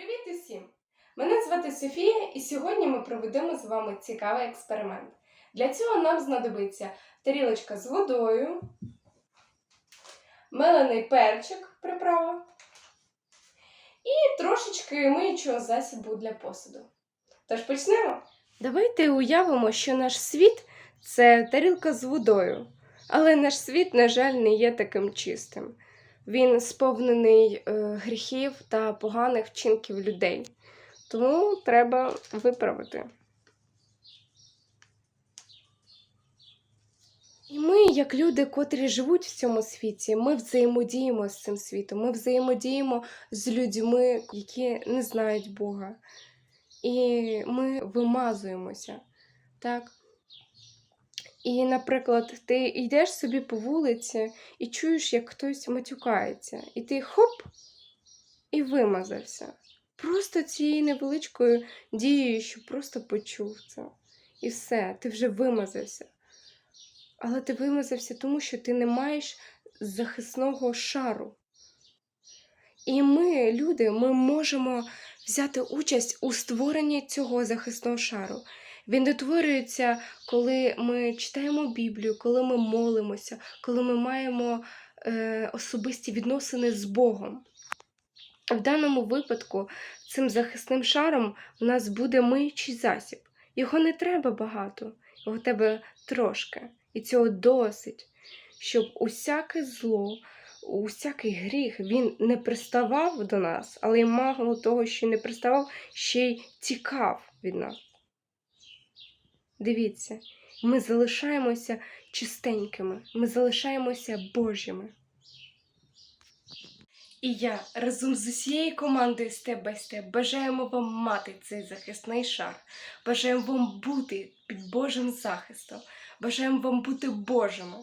Привіт усім! Мене звати Софія, і сьогодні ми проведемо з вами цікавий експеримент. Для цього нам знадобиться тарілочка з водою, мелений перчик приправа і трошечки миючого засібу для посуду. Тож почнемо. Давайте уявимо, що наш світ це тарілка з водою, але наш світ, на жаль, не є таким чистим. Він сповнений е, гріхів та поганих вчинків людей. Тому треба виправити. І ми, як люди, котрі живуть в цьому світі, ми взаємодіємо з цим світом, ми взаємодіємо з людьми, які не знають Бога. І ми вимазуємося. Так? І, наприклад, ти йдеш собі по вулиці і чуєш, як хтось матюкається, і ти хоп і вимазався. Просто цією невеличкою дією, що просто почув це. І все, ти вже вимазався. Але ти вимазався тому, що ти не маєш захисного шару. І ми, люди, ми можемо взяти участь у створенні цього захисного шару. Він дотворюється, коли ми читаємо Біблію, коли ми молимося, коли ми маємо е, особисті відносини з Богом. В даному випадку цим захисним шаром у нас буде миючий засіб. Його не треба багато, його тебе трошки. І цього досить, щоб усяке зло, усякий гріх він не приставав до нас, але й мало того, що не приставав, ще й тікав від нас. Дивіться, ми залишаємося чистенькими, ми залишаємося Божими. І я разом з усією командою Степ by Step бажаємо вам мати цей захисний шар, бажаємо вам бути під Божим захистом, бажаємо вам бути Божими.